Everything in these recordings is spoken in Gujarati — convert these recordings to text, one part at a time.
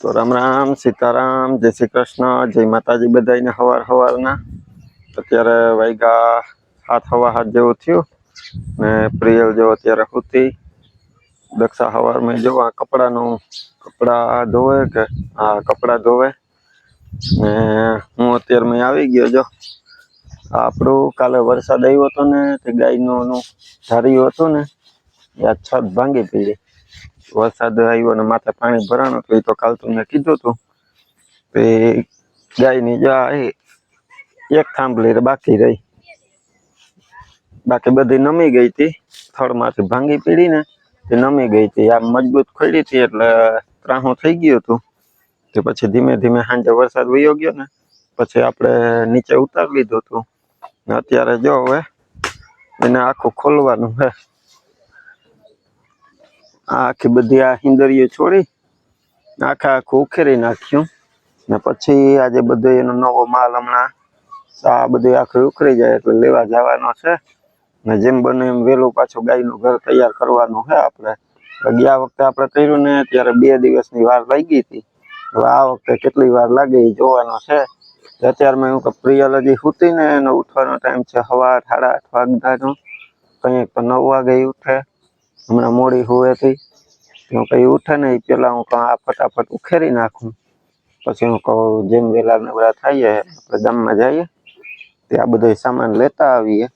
તો રામ રામ, સીતારામ, જય શ્રી કૃષ્ણ, જય માતાજી બધાને હવાર હવારના. અત્યારે વાગ્યા હાથ હવા હાથ જેવું થયું ને પ્રિયલ જેવો અત્યારે હુતી. દક્ષા હવારમાં જો આ કપડાનું કપડા ધોવે કે આ કપડાં ધોવે ને હું અત્યારે મેં આવી ગયો જો. આપણું કાલે વરસાદ આવ્યો હતો ને તે ગાયનું ધાર્યું હતું ને આ છત ભાંગી પડી. વરસાદ આવ્યો ને માથે પાણી ભરાણું હતું, એ તો કાલ તમને કીધું હતું. તે ગાયની જા એક થાંભલી બાકી રહી. બાકી બધી નમી ગઈ હતી થડમાંથી ભાંગી પડી ને તે નમી ગઈ હતી. આમ મજબૂત ખોલી હતી એટલે ત્રાહું થઈ ગયું હતું. તે પછી ધીમે ધીમે સાંજે વરસાદ વયો ગયો ને, પછી આપણે નીચે ઉતારી લીધું હતું. ને અત્યારે જો હવે એને આખું ખોલવાનું આ આખી બધી આ હિંદરીઓ છોડી આખા આખું ઉખેરી નાખ્યું. ને પછી આજે બધો એનો નવો માલ હમણાં આ બધું આખું ઉખરી જાય એટલે લેવા જવાનો છે. ને જેમ બને એમ વહેલું પાછું ગાયનું ઘર તૈયાર કરવાનું છે આપણે. ગયા વખતે આપણે કર્યું ને ત્યારે બે દિવસની વાર લાગી હતી. હવે આ વખતે કેટલી વાર લાગે એ જોવાનો છે. અત્યારમાં કે પ્રિયલ હજી સૂતી ને એનો ઉઠવાનો ટાઈમ છે. સવાર સાડા આઠ વાગતાનો કંઈક તો નવ વાગે ઉઠે. હમણાં મોડી હોય હતી હું કઈ ઉઠે ને એ પેલા હું કહું આ ફટાફટ ઉખેરી નાખું. પછી હું કહું, જેમ વેલા નવરા થઈએ, આપણે ગામમાં જઈએ તે આ બધો સામાન લેતા આવીએ.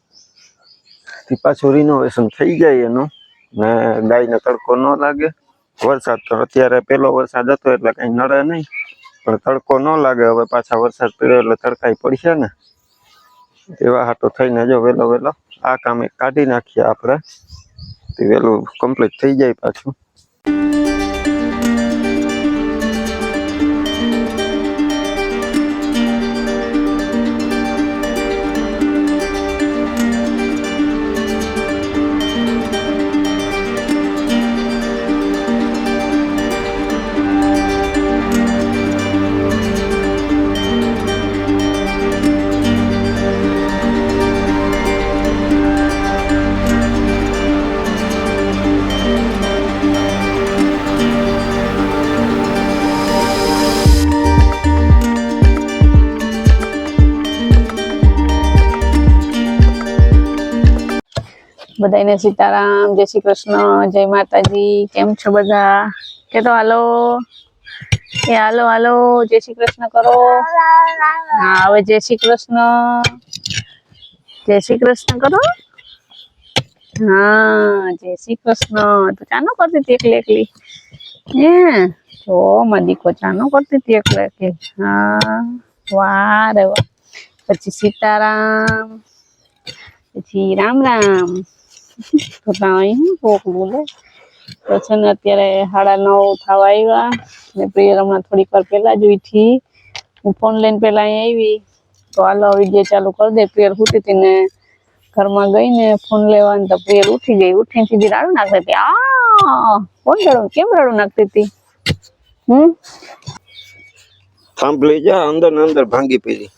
તે પાછું રિનોવેશન થઈ જાય એનું, ને ગાયને તડકો ન લાગે. વરસાદ તો અત્યારે પેલો વરસાદ હતો એટલે કઈ નડે નહીં, પણ તડકો ન લાગે. હવે પાછા વરસાદ પડ્યો એટલે તડકાઈ પડશે ને. એવા હાટો થઈને જો વહેલો વહેલો આ કામ કાઢી નાખીએ આપણે. તે વેલું કમ્પ્લીટ થઈ જાય પાછું બધાને સીતારામ, જય શ્રી કૃષ્ણ, જય માતાજી, કેમ છો બધા? કે તો હાલો. એ, હાલો હાલો, જય શ્રી કૃષ્ણ કરો. હા, હવે જય શ્રી કૃષ્ણ. જય શ્રી કૃષ્ણ કરો. હા, જય શ્રી કૃષ્ણ. તો ચાનો કરતી હતી એકલી એકલી? હે, તો મદીકો દીકો ચાનો કરતી હતી એકલી એકલી? હા, વાહ, રે વાહ. પછી સીતારામ, પછી રામ રામ. અહીં કોક બોલે. તો છે ને અત્યારે સાડા નવ થવા આવ્યા. ને પ્રિયર હમણાં થોડીક વાર પહેલા જ ઉઠી હું ફોન લઈને પહેલા અહીં આવી. તો હાલો વીડિયો ચાલુ કરી દે. પ્રિયર ઉઠી હતી ને ઘરમાં ગઈ ને ફોન લેવાની તો પ્રિયર ઉઠી ગઈ. ઉઠીને સીધી રાડું નાખતી હતી. આ કોણ રડું? કેમ રડું નાખતી હતી? હમ? થાંભલી જા અંદર ને અંદર ભાંગી પડી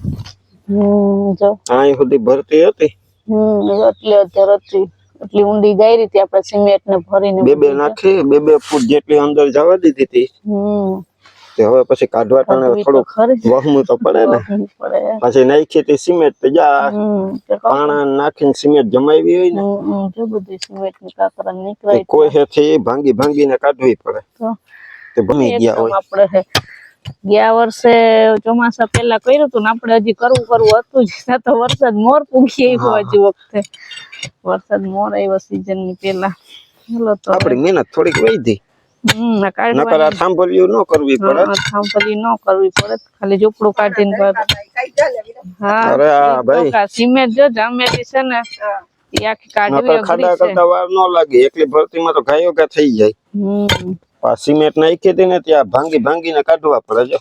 હમ જો. અહીં સુધી ભરતી હતી. હમ એટલે અત્યારે હતી એટલી ઊંડી ગઈ રીતે આપણે સિમેન્ટ ને ભરીને બે બે. નાખી બે બે ફૂટ જેટલી અંદર જવા દીધી હતી. તે હવે પછી કાઢવા ટાણે થોડુંક વહમું તો પડે ને. પછી નાખી તે સિમેન્ટ તો જા. પાણા નાખીને સિમેન્ટ જમાવી હોય ને. જો બધી સિમેન્ટની કાકરા તે નીકળે કોઈ હેથી ભાંગી ભાંગીને કાઢવી પડે. તો ભમી ગયા હોય. આપણે. ગયા વર્ષે ચોમાસા પહેલા કર્યું હતું ને આપણે હજી કરવું કરવું હતું જ. તો વરસાદ મોર પૂગી આવ્યો હજી વખતે. વરસાદ મોર આવ્યો સીઝનની પહેલા. ચાલો તો આપણી મહેનત થોડીક વધી. હમ નકર આ ન કરવી પડે. થાંભલી ન કરવી પડે. ખાલી ઝૂંપડું કાઢીને કર હા અરે આ ભાઈ. સિમેન્ટ જો જામેલી છે ને એ આખી કાઢવી ખાડા કરતા વાર ન લાગે. એકલી ભરતીમાં તો ગાયો થઈ જાય? હમ. સિમેન્ટ નાખી હતી ને ત્યાં ભાંગી ભાંગીને કાઢવા પડે જો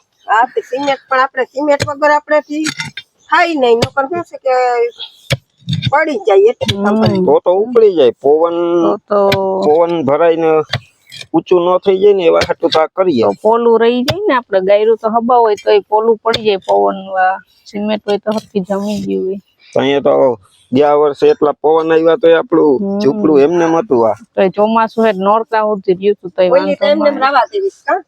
સિમેન્ટ પણ આપણે સિમેન્ટ વગર આપણે થાય નહીં. નકર શું છે કે પડી જાય એટલી તો તો ઉપડી જાય. પવન તો તો પવન ભરાઈને ઊંચું ન થઈ જાય ને એવા હાટું તો કરીએ. પોલું રહી જાય ને આપણે. ગાયરું તો હબા હોય તો એ પોલું પડી જાય. પવન સિમેન્ટ હોય તો હરખી જમી ગયું હોય. તો અહીંયા તો ગયા વર્ષે એટલા પવન આવ્યા તો આપણું ઝૂપડું એમને હતું આ. તો ચોમાસું હે નોરતા ઉતરી ગયું તું તો એ ઓલી વાંધો એમને રાવા દેવીશ કા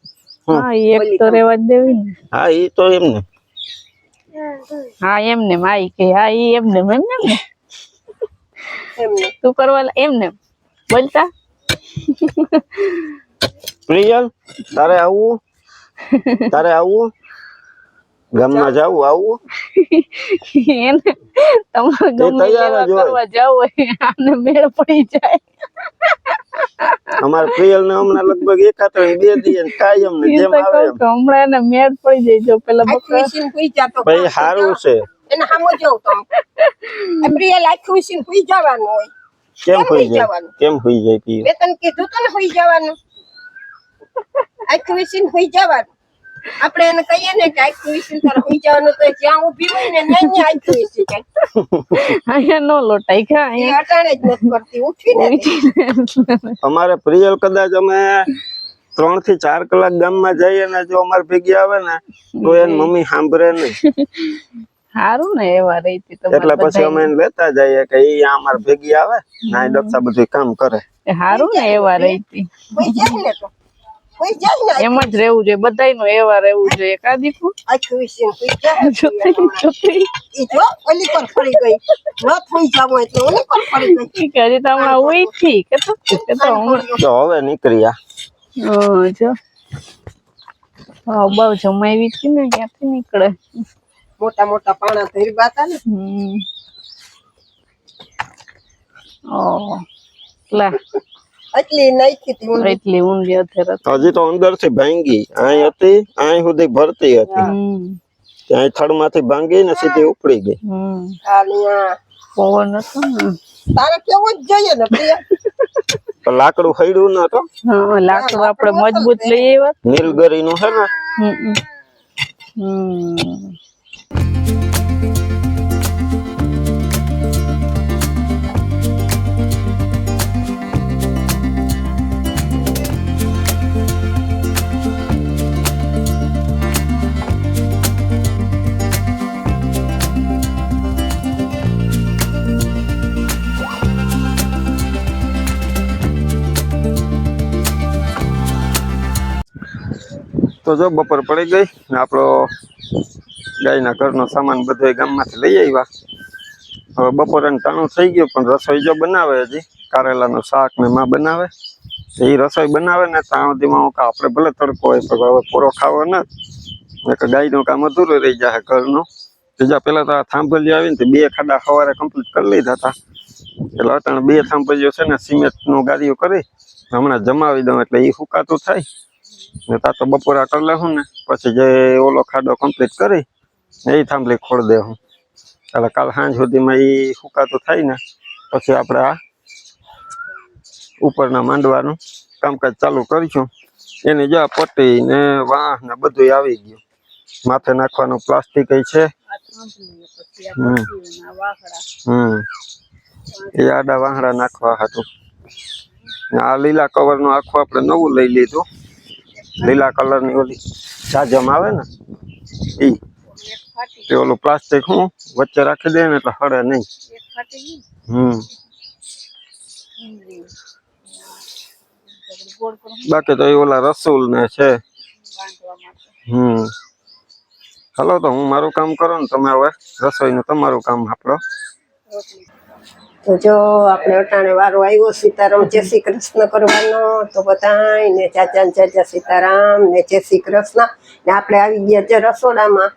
હા ઈ એક તો રેવા જ દેવી ને. હા એ તો એમને. હા એમને માઈ કે હા ઈ એમને એમને ને? એમને. તું કરવા લા- એમને બોલતા? પ્રિયલ તારે આવવું તારે આવવું ગામમાં જવું આવું એને તમારે ગમે તૈયાર હોય. કરવા જાવ હોય આને મેળ પડી જાય. અમારે પ્રિયલ ને હમણાં લગભગ એકાત્ર બે દી કાયમ ને જેમ આવે કહું એમ. કે હમણાં એને મેળ પડી જાય જો પેલા બકરા. ભાઈ સારું છે એને સામું જાવ તમે એપ્રિલ આખું વીસીને સુઈ જવાનું હોય. કેમ હોઈ હોઈ જવાનું? કેમ હોઈ જાય મેં તને કીધું તો ને સુઈ જવાનું. આખું વીસીને સુઈ જવાનું. આપણે એને કહીએ ને કે આખું તારે સુઈ તો જ્યાં ઊભી હોય ને નહીં આખું જાય અહીંયા નો લોટાય ખા અહીંયા? અટાણે જ નથી કરતી ઉઠીને અમારે પ્રિયલ કદાચ અમે ત્રણથી ચાર કલાક ગામમાં જઈએ ને જો અમારે ભેગી આવે ને તો એની મમ્મી સાંભળે નહીં. સારું ને એવા રહી એટલે પછી અમે એને લેતા જઈએ કે ઈ અમારે ભેગી આવે ના એ બધું કામ કરે. સારું ને એવા જાય ને તો જાય ને એમ જ રહેવું જોઈએ બધાયનું એવા રહેવું જોઈએ. ન કે તો કે તો હમણાં તો? હવે નીકળ્યા બહુ જમાવી હતી ને ક્યાંથી નીકળે. મોટા મોટા પાણા ધરી બાતા ને. હમ. ઓ લા. એટલી નાખી હતી ઊંડી. એટલી ઊંડી હતી હજી તો અંદરથી ભાંગી. અહીં હતી આય સુધી ભરતી હતી. ત્યાં થડમાંથી ભાંગી ને સીધી ઉપડી ગઈ. પવન હતો ને. તારે કેવું જ જોઈએ ને પ્રિયા. લાકડું હૈડું ન તો હા લાકડું આપણે મજબૂત લઈ આવ્યા. નીલગરી નું હે ને. હમ. હમ. તો જો બપોર પડી ગઈ ને આપણો ગાયના ઘરનો સામાન બધો ગામમાંથી લઈ આવ્યા. હવે બપોરે ટાણું થઈ ગયું, પણ રસોઈ જો બનાવે હજી, કારેલાનું શાક ને માં બનાવે. એ રસોઈ બનાવે ને ત્યાં સુધીમાં હું આપણે ભલે તડકો હોય પણ હવે પૂરો ખાવો ન. ગાયનું કામ અધૂરું રહી જાય ઘરનું. બીજા પહેલાં તો આ થાંભલી આવીને બે ખાડા સવારે કમ્પ્લીટ કરી લીધા હતા. એટલે અત્યારે બે થાંભલીઓ છે ને સિમેન્ટનું ગાડીઓ કરી, હમણાં જમાવી દઉં એટલે એ સુકાતું થાય. ને તા બપોરા કરી લેશું ને, પછી જે ઓલો ખાડો કમ્પ્લીટ કરી એ થાંભલી ખોળ દે હું. એટલે કાલ સાંજ સુધીમાં એ સુકાતું થાય ને, પછી આપણે આ ઉપરના માંડવાનું કામકાજ ચાલુ કરીશું. એની જો પટ્ટી ને વાહ ને બધું આવી ગયું. માથે નાખવાનું પ્લાસ્ટિક છે. હમ. એ આડા વાહડા નાખવા હતું આ લીલા કવરનું આખું આપણે નવું લઈ લીધું. લીલા કલરની ઓલી જાજમ આવે ને, ઈ. તે ઓલું પ્લાસ્ટિક હું વચ્ચે રાખી દે ને એટલે હળે નહીં. હમ. બાકી તો એ ઓલા રસૂલ ને છે. હમ. હાલો તો હું મારું કામ કરું ને તમે હવે રસોઈનું તમારું કામ આપણો તો જો આપણે અટાણે વારો આવ્યો સીતારામ જય શ્રી કૃષ્ણ કરવાનો. તો બધાય ને ચાચા ને ચાચા સીતારામ ને જય શ્રી કૃષ્ણ. ને આપણે આવી ગયા છે રસોડામાં.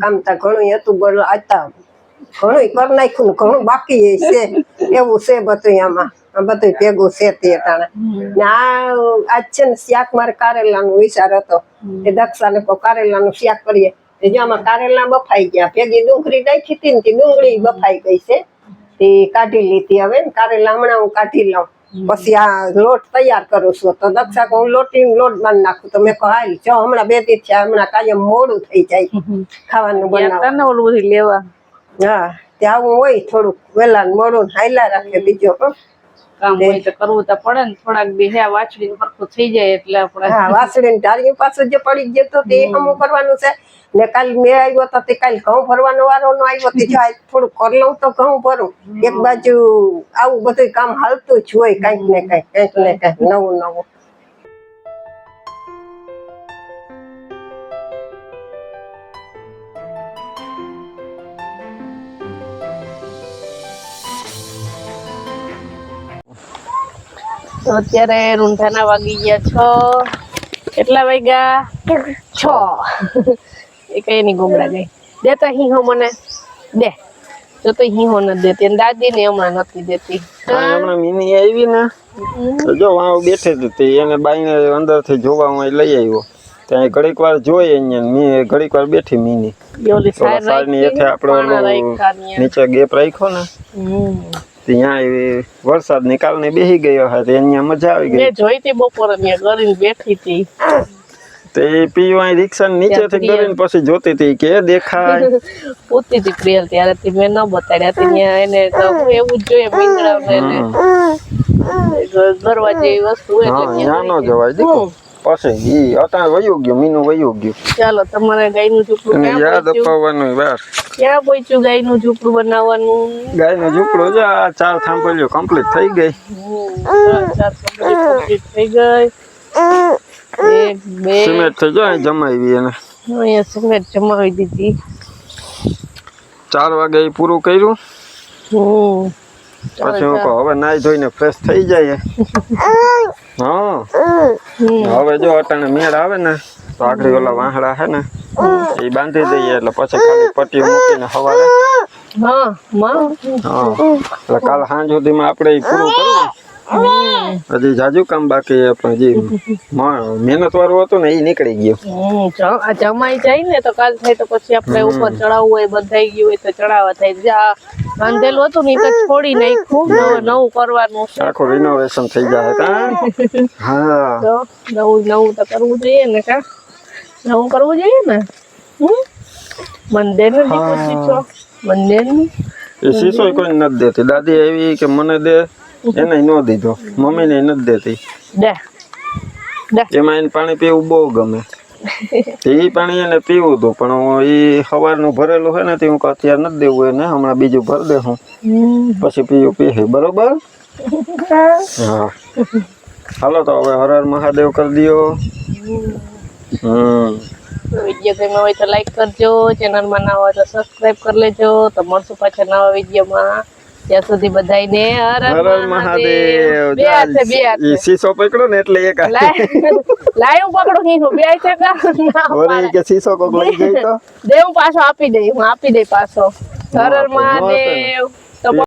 કામ તો ઘણું હતું બોલ હતા ઘણું કરી નાખ્યું ને ઘણું બાકી છે. એવું છે બધું આમાં. બધું ભેગું છે તે અટાણે. ને આ આજ છે ને શાક મારે કારેલાનો વિચાર હતો. એ દક્ષાને કહો કારેલાનું શાક કરીએ. આમાં કારેલા બફાઈ ગયા ભેગી ડુંગળી નાખી હતી ને તે ડુંગળી બફાઈ ગઈ છે. તે કાઢી લીધી હવે. કારેલા હમણાં હું કાઢી લઉં. પછી આ લોટ તૈયાર કરું છું. તો દક્ષા હું લોટી લોટ બાંધી નાખું. તો મેં હાલ જો હમણાં બે દી થયા હમણાં કાયમ મોડું થઈ જાય ખાવાનું બનાવવાનું ઓલું બધું લેવા. હા ત્યાં આવું હોય થોડુંક. વેલા મોડું ને હાયલા રાખે બીજો પણ કામ હોય તો કરવું તો પડે ને થોડાક દી હે વાંચડી સરખું થઈ જાય એટલે આપણે હા વાસળી ટાળી પાછું જે પડી ગયો તો તે હમું. કરવાનું છે. ને કાલ મેં આવ્યો તો તે કાલ ઘઉં ભરવાનો વારો નો આવ્યો તે જો થોડું કરી લઉં તો ઘઉં ભરું. એક બાજુ આવું બધું કામ હાલતું જ હોય કંઈક ને કંઈક કંઈક ને કંઈક નવું નવું. તો અત્યારે રૂંઢાના વાગી ગયા છ. કેટલા વાગ્યા? છ. એ કઈ નહીં ગોમડા ગઈ. દે તો હિંહો મને. દે. જો તો હિંહો નથી દેતી. અને દાદી ને હમણાં નથી દેતી. હમણાં મીની આવી ને. તો જો વાવ બેઠી હતી. તે એને બાઈને અંદરથી જોવા હું લઈ આવ્યો. ત્યાં ઘડીક વાર જોઈ અહીંયા મી ઘડીક વાર બેઠી મીની. સારની હેઠે આપણે ને. નીચે ગેપ રાખ્યો ને. ત્યાં વરસાદની કારણે બેસી ગયો હતો અહીંયા મજા આવી ગઈ. મેં જોઈ હતી બપોરે ત્યાં કરીને બેઠી હતી. તે પીવા રિક્ષા નીચેથી થી કરીને પછી જોતી હતી કે દેખાય. પૂછતી હતી પ્રિયલ ત્યારે થી મેં ન બતાડ્યા હતી ત્યાં એને તો એવું જ જોઈએ મીંદડા ને એને. હમ. ગરવા જેવી વસ્તુ એટલે ત્યાં ન જવાય દીકરો. પછી ઈ અત્યારે વયું ગયું મીનું વયું ગયું. ચાલો તમારે ગાયનું ઝૂપડું યાદ અપાવવાનું વાર ક્યાં પહોંચ્યું ગાયનું ઝૂપડું બનાવવાનું? ગાયનું ઝૂપડું જો આ ચાર થાંભલીઓ કમ્પ્લીટ થઈ ગઈ. ચાર complete થઈ ગઈ. એક બે સિમેન્ટ થઈ જાય જમાવી એને. અહીંયા સિમેન્ટ જમાવી દીધી. ચાર વાગે પૂરું કર્યું. પછી હું હવે નાઈ ધોઈને ફ્રેશ થઈ જાય હા. હવે જો અટાણે મેળ આવે ને તો આખરી ઓલા વાહડા હે ને એ બાંધી દઈએ એટલે પછી ખાલી પટ્ટી મૂકીને સવારે હા એટલે કાલ સાંજ સુધીમાં આપણે પૂરું કરીએ. હજી જાજુ કામ બાકી પણ હજી મહેનત વાળું હતું ને એ નીકળી ગયું. આ જમાઈ જાય ને તો કાલ થાય તો પછી આપણે ઉપર ચડાવવું હોય બંધાઈ ગયું હોય તો ચડાવવા થાય. જે આ બાંધેલું હતું ને એ તો છોડી નાખ્યું. નવું નવું કરવાનું છે. આખું રિનોવેશન થઈ જાય કા હા? તો નવું નવું તો કરવું જોઈએ ને કા? નવું કરવું જોઈએ ને? મંદિર ને મંદિર એ શીશો કોઈ નથી દેતી. દાદી એવી કે મને દે એને ન દીધો. મમ્મીને નથી દેતી. એમાં એને પાણી પીવું બહુ ગમે. એ પાણી એને પીવું હતું પણ એ સવારનું ભરેલું હોય ને તે હું અત્યારે નથી દેવું એને હમણાં બીજું ભર દે હું. પછી પીવું પીએ બરોબર? હા. હાલો તો હવે હર મહાદેવ કરી દો હમ. વીડિયો ગમ્યો હોય તો લાઈક કરજો ચેનલમાં ના હોય તો સબસ્ક્રાઈબ કરી લેજો તો મળશું પાછા નવા વિડીયોમાં ત્યાં સુધી બધાને હર હર મહાદેવ. બે હાથે બે હાથે. સીસો શીશો પકડો ને એટલે એક હાથે. લાય પકડું હિંહું બે હાથે કા? ઓરે કે શીશો કોક લઈ જાય તો? દેવ પાછો આપી દઈ હું આપી દઈ પાછો. હર હર. મહાદેવ.